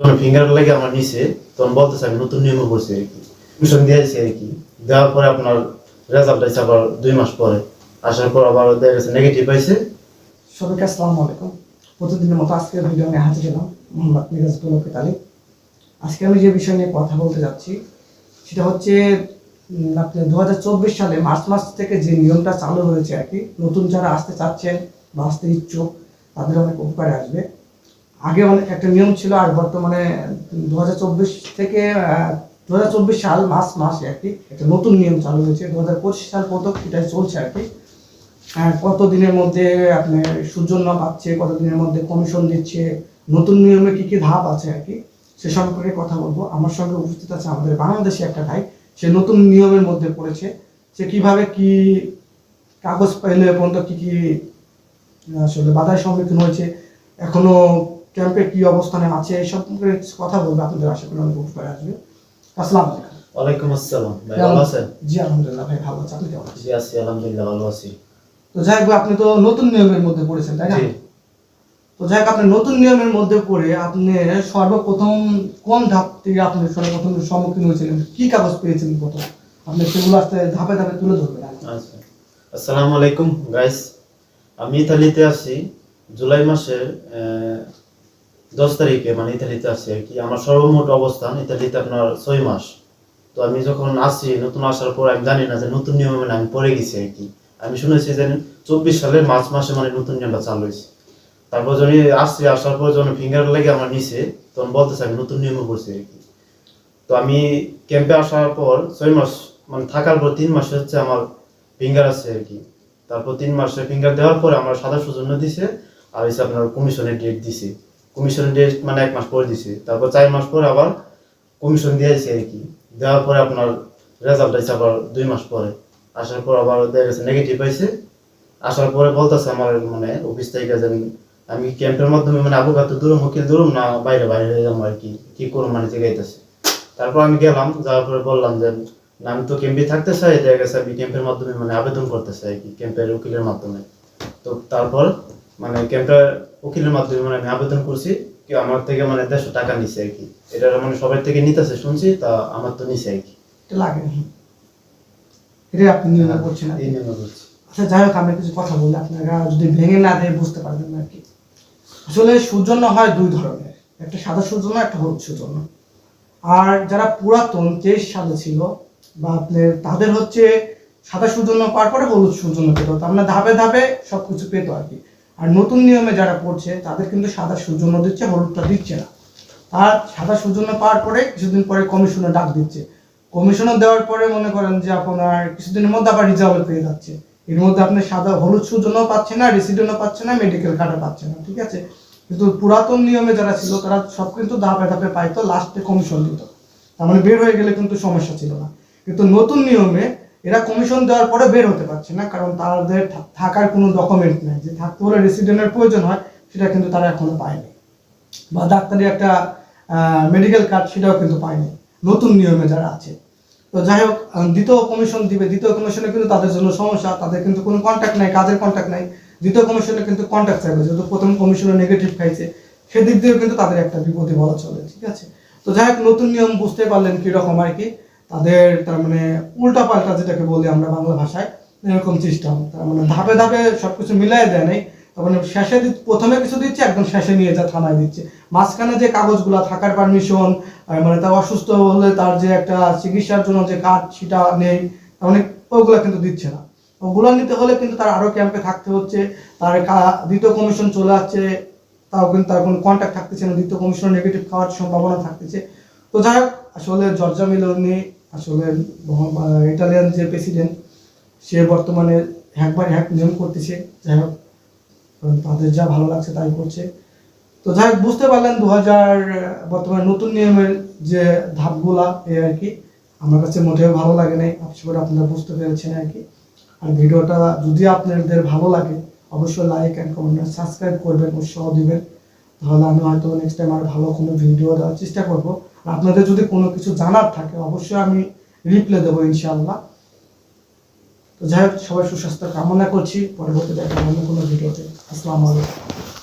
যখন ফিঙ্গার লাগে আমার নিচে, তখন বলতেছে, আমি নতুন নিয়মে করছি আর কি। মিশন দিয়েছি আর কি। দেওয়ার পরে আপনার রেজাল্ট আছে আবার দুই মাস পরে। আসার পর আবার দেখা গেছে নেগেটিভ পাইছে সবাইকে আসসালামু আলাইকুম। প্রতিদিনের মতো আজকের ভিডিও আমি হাজির হলাম মোহাম্মদ মিরাজ গোলকেত আলী আজকে আমি যে বিষয় নিয়ে কথা বলতে যাচ্ছি, সেটা হচ্ছে আপনি দু হাজার চব্বিশ সালে মার্চ মাস থেকে যে নিয়মটা চালু হয়েছে আর কি, নতুন যারা আসতে চাচ্ছেন বা আসতে ইচ্ছুক, তাদের অনেক উপকারে আসবে। আগে অনেক একটা নিয়ম ছিল আর বর্তমানে দু হাজার চব্বিশ থেকে দু হাজার চব্বিশ সাল মাস মাসে আর কি একটা নতুন নিয়ম চালু হয়েছে। দু হাজার পঁচিশ সাল পর্যন্ত এটাই চলছে আর কি। হ্যাঁ, কত দিনের মধ্যে আপনি সূর্যন্য পাচ্ছে কত দিনের মধ্যে কমিশন দিচ্ছে নতুন নিয়মে কি কি ধাপ আছে আর কি সে সম্পর্কে কথা বলব। আমার সঙ্গে উপস্থিত আছে আমাদের বাংলাদেশে একটা ভাই সে নতুন নিয়মের মধ্যে পড়েছে। সে কীভাবে কি কাগজ পেলে পর্যন্ত কি কি আসলে বাধার সম্মুখীন হয়েছে এখনও ক্যাম্পে কি অবস্থানে আছে এই সম্পর্কে কথা বলব আপনাদের আশা করি অনেক উপকারে আসবে। আসসালাম আলাইকুম। আসসালাম। ভাই ভালো আছেন? জি আলহামদুলিল্লাহ ভাই ভালো আছে আপনি কেমন আছেন? জি আছি আলহামদুলিল্লাহ ভালো আছি। তো যাই হোক আপনি তো নতুন নিয়মের মধ্যে পড়েছেন তাই না? জি। তো যাই হোক আপনি নতুন নিয়মের মধ্যে পড়ে আপনি সর্বপ্রথম কোন ধাপ থেকে আপনি সর্বপ্রথম সম্মুখীন হয়েছিলেন? কি কাগজ পেয়েছেন প্রথম? আপনি সেগুলো আস্তে ধাপে ধাপে তুলে ধরবেন আচ্ছা। আসসালামু আলাইকুম গাইস আমি ইতালিতে আছি। জুলাই মাসের দশ তারিখে মানে ইতালিতে আছি আর কি। আমার সর্বমোট অবস্থান ইতালিতে আপনার ছয় মাস। তো আমি যখন আসি, নতুন আসার পর আমি জানি না যে নতুন নিয়মে মানে আমি পড়ে গেছি আর কি। আমি শুনেছি যে চব্বিশ সালের মার্চ মাসে মানে নতুন নিয়মটা চালু হয়েছে। তারপর যখন আসছি, আসার পর যখন ফিঙ্গার লাগে আমার নিচে, তখন বলতেছে আমি নতুন নিয়মে করছি আর কি। তো আমি ক্যাম্পে আসার পর ছয় মাস মানে থাকার পর তিন মাসে হচ্ছে আমার ফিঙ্গার আছে আর কি। তারপর তিন মাসে ফিঙ্গার দেওয়ার পরে আমার সাদা সৌজন্য দিছে, আর হচ্ছে আপনার কমিশনের ডেট দিছে। কমিশনের ডেট মানে এক মাস পরে দিছে। তারপর চার মাস পরে আবার কমিশন দিয়েছে আর কি। দেওয়ার পরে আপনার রেজাল্ট আছে আবার দুই মাস পরে। আসার পর আবার দেখা গেছে নেগেটিভ হয়েছে আসার পরে বলতেছে আমার মানে অফিস থেকে যে আমি- ক্যাম্পের মাধ্যমে মানে আবু কাতে দূরম, উকিল দূরম না বাইরে বাইরে যাব আর কি কি করুম মানে জিগাইতেছে তারপর আমি গেলাম, যাওয়ার পরে বললাম যে আমি তো ক্যাম্পে থাকতে চাই, দেখা গেছে আমি ক্যাম্পের মাধ্যমে মানে আবেদন করতে চাই আর কি ক্যাম্পের উকিলের মাধ্যমে। তো তারপর মানে ক্যাম্পের উকিলের মাধ্যমে মানে আমি আবেদন করছি কি আমার থেকে মানে দেড়শো টাকা নিছে আর কি। এটা মানে সবার থেকে নিতেছে শুনছি তা আমার তো নিছে আর কি। এটা লাগে না এটাই আপনি নিয়মে করছেন আর এই নিয়ে বলছি আচ্ছা যাই হোক আমি কিছু কথা বলি আপনারা যদি ভেঙে না দেয় বুঝতে পারবেন না আর কি। আসলে সূর্যন্য হয় দুই ধরনের একটা সাদা সূর্যন্য একটা হলুদ সূর্যন্য আর যারা পুরাতন তেইশ সালে ছিল বা আপনার তাদের হচ্ছে সাদা সূর্যন্য পাওয়ার পরে হলুদ সূর্যন্য পেত মানে ধাপে ধাপে সব কিছু পেতো আর কি। আর নতুন নিয়মে যারা পড়ছে, তাদের কিন্তু সাদা সূর্যন্য দিচ্ছে, হলুদটা দিচ্ছে না। আর সাদা সূর্যন্য পাওয়ার পরে কিছুদিন পরে কমিশনে ডাক দিচ্ছে। কমিশনে দেওয়ার পরে মনে করেন যে আপনার কিছুদিনের মধ্যে আবার রিজার্ভ পেয়ে যাচ্ছে। এর মধ্যে আপনি সাদা হলুদ সূর্যনও পাচ্ছে না, রেসিডেন্টও পাচ্ছে না মেডিকেল কার্ডও পাচ্ছে না, ঠিক আছে? কিন্তু পুরাতন নিয়মে যারা ছিল, তারা সব কিন্তু ধাপে ধাপে পাইতো লাস্টে কমিশন দিত। তার মানে বের হয়ে গেলে কিন্তু সমস্যা ছিল না। কিন্তু নতুন নিয়মে এরা কমিশন দেওয়ার পরে বের হতে পারছে না, কারণ তাদের থাকার কোনো ডকুমেন্ট নেই। যে থাকতে হলে রেসিডেন্টের প্রয়োজন হয়, সেটা কিন্তু তারা এখনও পায়নি। বা ডাক্তারি একটা মেডিকেল কার্ড সেটাও কিন্তু পায়নি, নতুন নিয়মে যারা আছে। তো যাই হোক দ্বিতীয় কমিশন দিবে, দ্বিতীয় কমিশনে কিন্তু তাদের জন্য সমস্যা, তাদের কিন্তু কোনো কন্ট্যাক্ট নাই, কাজের কন্ট্যাক্ট নাই। দ্বিতীয় কমিশনে কিন্তু কন্ট্যাক্ট চাইবে, যেহেতু প্রথম কমিশনে নেগেটিভ খাইছে, সেদিক দিয়েও কিন্তু তাদের একটা বিপদে বলা চলে, ঠিক আছে? তো যাই হোক, নতুন নিয়ম বুঝতে পারলেন কীরকম আর কি। তাদের তার মানে উল্টা পাল্টা যেটাকে বলি আমরা বাংলা ভাষায়, এরকম সিস্টেম তার মানে ধাপে ধাপে সবকিছু মিলাই দেয় নাই। মানে শেষে প্রথমে কিছু দিচ্ছে, একদম শেষে নিয়ে যা থানায় দিচ্ছে। মাঝখানে যে কাগজগুলো, থাকার পারমিশন মানে তার অসুস্থ হলে তার যে একটা চিকিৎসার জন্য যে কার্ড সেটা নেই। মানে ওগুলো কিন্তু দিচ্ছে না। ওগুলো নিতে হলে কিন্তু তার আরও ক্যাম্পে থাকতে হচ্ছে। তার দ্বিতীয় কমিশন চলে আসছে। তাও কিন্তু তার কোনো কন্ট্যাক্ট থাকতেছে না। দ্বিতীয় কমিশন নেগেটিভ খাওয়ার সম্ভাবনা থাকতেছে। তো যাই হোক, আসলে জর্জা মিলোনি আসলে ইটালিয়ান যে প্রেসিডেন্ট সে বর্তমানে একবার হ্যাক নিয়ম করতেছে। যাই হোক, তাদের যা ভালো লাগছে তাই করছে। তো যাই হোক, বুঝতে পারলেন দু হাজার বর্তমানে নতুন নিয়মের যে ধাপগুলা এই আর কি। আমার কাছে মোটেও ভালো লাগে নাই আশা করি আপনারা বুঝতে পেরেছেন আর কি। আর ভিডিওটা যদি আপনাদের ভালো লাগে, অবশ্যই লাইক অ্যান্ড কমেন্ট সাবস্ক্রাইব করবেন, উৎসাহ দিবেন। তাহলে আমি হয়তো নেক্সট টাইম আর ভালো কোনো ভিডিও দেওয়ার চেষ্টা করব। আপনাদের যদি কোনো কিছু জানার থাকে, অবশ্যই আমি রিপ্লাই দেবো ইনশাল্লাহ তো যাই হোক, সবাই সুস্বাস্থ্য কামনা করছি। পরবর্তী অন্য কোনো ভিডিওতে। আসসালামু আলাইকুম।